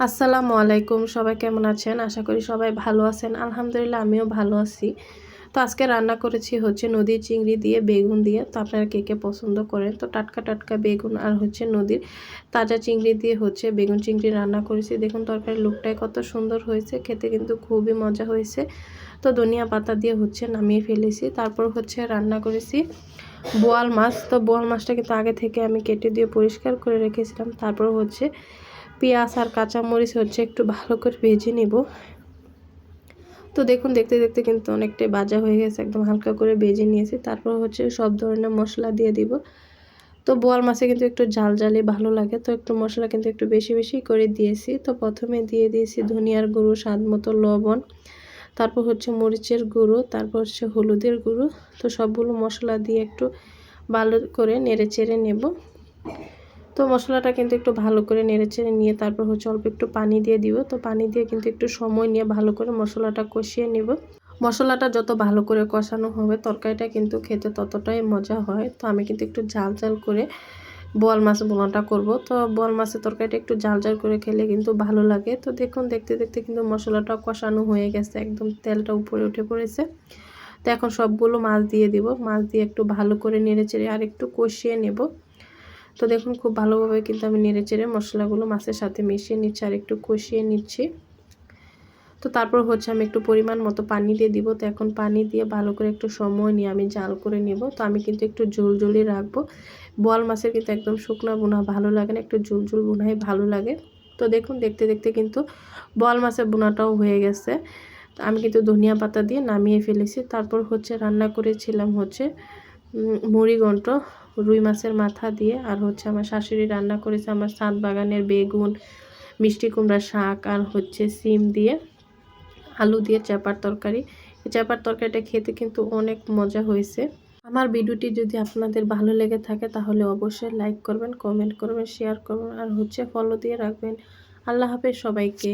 আসসালামু আলাইকুম, সবাই কেমন আছেন? আশা করি সবাই ভালো আছেন। আলহামদুলিল্লাহ, আমিও ভালো আছি। তো আজকে রান্না করেছি হচ্ছে নদীর চিংড়ি দিয়ে, বেগুন দিয়ে। তো আপনারা কে কে পছন্দ করেন? তো টাটকা টাটকা বেগুন আর হচ্ছে নদীর তাজা চিংড়ি দিয়ে হচ্ছে বেগুন চিংড়ি রান্না করেছি। দেখুন তরকারির লুকটাই কত সুন্দর হয়েছে, খেতে কিন্তু খুবই মজা হয়েছে। তো ধনিয়া পাতা দিয়ে হচ্ছে নামিয়ে ফেলেছি। তারপর হচ্ছে রান্না করেছি বোয়াল মাছ। তো বোয়াল মাছটা কিন্তু আগে থেকে আমি কেটে দিয়ে পরিষ্কার করে রেখেছিলাম। তারপর হচ্ছে পেঁয়াজ আর কাঁচামরিচ হচ্ছে একটু ভালো করে ভেজে নিব। তো দেখুন, দেখতে দেখতে কিন্তু অনেকটাই বাজা হয়ে গেছে। একদম হালকা করে ভেজে নিয়েছি। তারপর হচ্ছে সব ধরনের মশলা দিয়ে দিব। তো বোয়াল মাছে কিন্তু একটু জাল জালি ভালো লাগে। তো একটু মশলা কিন্তু একটু বেশি বেশি করে দিয়েছি। তো প্রথমে দিয়ে দিয়েছি ধনিয়ার গুঁড়ো, স্বাদ মতো লবণ। তারপর হচ্ছে মরিচের গুঁড়ো, তারপর হচ্ছে হলুদের গুঁড়ো। তো সবগুলো মশলা দিয়ে একটু ভালো করে নেড়ে চেড়ে নেব। তো মশলাটা কিন্তু একটু ভালো করে নেড়েচেড়ে নিয়ে তারপর হচ্ছে অল্প একটু পানি দিয়ে দিব। তো পানি দিয়ে কিন্তু একটু সময় নিয়ে ভালো করে মশলাটা কষিয়ে নিব। মশলাটা যত ভালো করে কষানো হবে তরকারিটা কিন্তু খেতে ততটাই মজা হয়। তো আমি কিন্তু একটু জাল ঝাল করে বোয়াল মাছ বোনাটা করব। তো বোয়াল মাছের তরকারিটা একটু জাল জাল করে খেলে কিন্তু ভালো লাগে। তো দেখুন, দেখতে দেখতে কিন্তু মশলাটা কষানো হয়ে গেছে। একদম তেলটা উপরে উঠে পড়েছে। তো এখন সবগুলো মাছ দিয়ে দিব। মাছ দিয়ে একটু ভালো করে নেড়ে চেড়ে আর একটু কষিয়ে নেব। তো দেখুন, খুব ভালোভাবে কিন্তু আমি নেড়ে চেড়ে মশলাগুলো মাছের সাথে মিশিয়ে নিচ্ছি আর একটু কষিয়ে নিচ্ছি। তো তারপর হচ্ছে আমি একটু পরিমাণ মতো পানি দিয়ে দিব। তো এখন পানি দিয়ে ভালো করে একটু সময় নিয়ে আমি জাল করে নেব। তো আমি কিন্তু একটু ঝোল ঝোলই রাখব। বোয়াল মাছের কিন্তু একদম শুকনো বোনা ভালো লাগে না, একটু ঝুল ঝুল বোনাই ভালো লাগে। তো দেখুন, দেখতে দেখতে কিন্তু বোয়াল মাছের বোনাটাও হয়ে গেছে। আমি কিন্তু ধনিয়া পাতা দিয়ে নামিয়ে ফেলেছি। তারপর হচ্ছে রান্না করেছিলাম হচ্ছে মুড়িঘণ্ট রুই মাছের মাথা দিয়ে, আর হচ্ছে আমার শাশুড়ি রান্না করেছে আমার সাত বাগানের বেগুন, মিষ্টি কুমড়া শাক, আর হচ্ছে সিম দিয়ে আলু দিয়ে চাপার তরকারি। চাপার তরকারিটা খেতে কিন্তু অনেক মজা হয়েছে। আমার ভিডিওটি যদি আপনাদের ভালো লেগে থাকে, তাহলে অবশ্যই লাইক করবেন, কমেন্ট করবেন, শেয়ার করবেন, আর হচ্ছে ফলো দিয়ে রাখবেন। আল্লাহ হাফেজ সবাইকে।